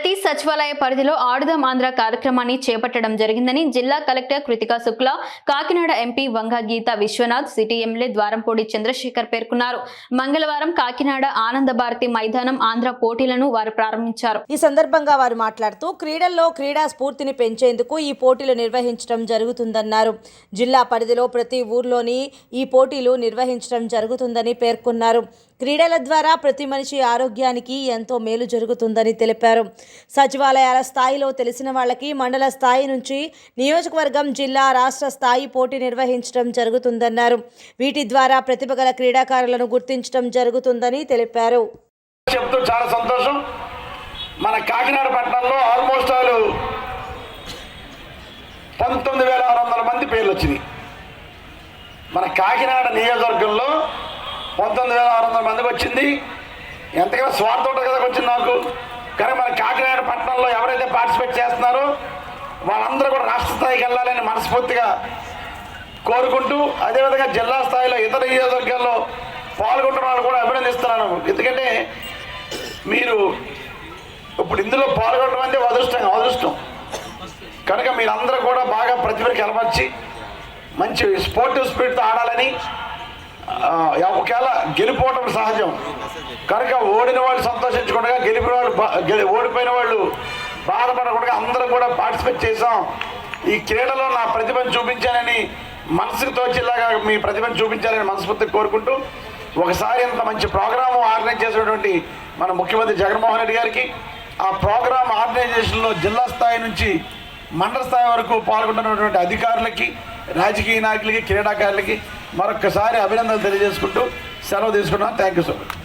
ప్రతి సచివాలయ పరిధిలో ఆడుదాం ఆంధ్ర కార్యక్రమాన్ని చేపట్టడం జరిగిందని జిల్లా collector Krithika Shukla Kakinada MP Vanga Geetha Viswanath city MLA Dwarampudi Chandrasekhar పేర్కొన్నారు. మంగళవారం కాకినాడ ఆనంద భారతి మైదానం ఆంధ్ర పోటీలను వారు ప్రారంభించారు. ఈ సందర్భంగా వారు మాట్లాడుతూ క్రీడల్లో క్రీడా స్ఫూర్తిని పెంచేందుకు ఈ పోటీలు నిర్వహించడం జరుగుతుందన్నారు. జిల్లా పరిధిలో ప్రతి ఊర్లోని ఈ పోటీలు నిర్వహించడం జరుగుతుందని పేర్కొన్నారు. క్రీడల ద్వారా ప్రతి మనిషి ఆరోగ్యానికి ఎంతో మేలు జరుగుతుందని తెలిపారు. సచివాలయాల స్థాయిలో తెలిసిన వాళ్ళకి మండల స్థాయి నుంచి నియోజకవర్గం జిల్లా రాష్ట్ర స్థాయి పోటీ నిర్వహించడం జరుగుతుందన్నారు. వీటి ద్వారా ప్రతిభ గల క్రీడాకారులను గుర్తించడం జరుగుతుందని తెలిపారు. చెప్తూ చాలా సంతోషం. మన కాకినాడ పట్టణంలో ఆల్మోస్ట్ ఆల్ పంతొమ్మిది వేల ఆరు వందల మంది పేర్లు వచ్చినాయి మన కాకినాడ నియోజకవర్గంలో పంతొమ్మిది వేల ఆరు వందల మందికి వచ్చింది. ఎంతకైనా స్వార్థం ఉంటుంది కదా వచ్చింది నాకు. కానీ మన కాకినాడ పట్టణంలో ఎవరైతే పార్టిసిపేట్ చేస్తున్నారో వాళ్ళందరూ కూడా రాష్ట్ర స్థాయికి వెళ్ళాలని మనస్ఫూర్తిగా కోరుకుంటూ అదేవిధంగా జిల్లా స్థాయిలో ఇతర నియోజకవర్గాల్లో పాల్గొంటున్న వాళ్ళు కూడా అభినందిస్తున్నాను. ఎందుకంటే మీరు ఇప్పుడు ఇందులో పాల్గొనడం అంటే అదృష్టం అదృష్టం. కనుక మీరందరూ కూడా బాగా ప్రతిభకి కలపరిచి మంచి స్పోర్టివ్ స్పిరిట్తో ఆడాలని ఒకవేళ గెలిపోవటం సహజం. కనుక ఓడిన వాళ్ళు సంతోషించకుండా గెలిపిన వాళ్ళు ఓడిపోయిన వాళ్ళు బాధపడకుండా అందరం కూడా పార్టిసిపేట్ చేసాం ఈ క్రీడలో నా ప్రతిభను చూపించానని మనసుకు తోచేలాగా మీ ప్రతిభను చూపించాలని మనస్ఫూర్తిగా కోరుకుంటూ ఒకసారి ఇంత మంచి ప్రోగ్రాము ఆర్గనైజ్ చేసినటువంటి మన ముఖ్యమంత్రి జగన్మోహన్ రెడ్డి గారికి ఆ ప్రోగ్రామ్ ఆర్గనైజేషన్లో జిల్లా స్థాయి నుంచి మండల స్థాయి వరకు పాల్గొంటున్నటువంటి అధికారులకి రాజకీయ నాయకులకి క్రీడాకారులకి మరొకసారి అభినందనలు తెలియజేసుకుంటూ సెలవు తీసుకున్నాను. Thank you so much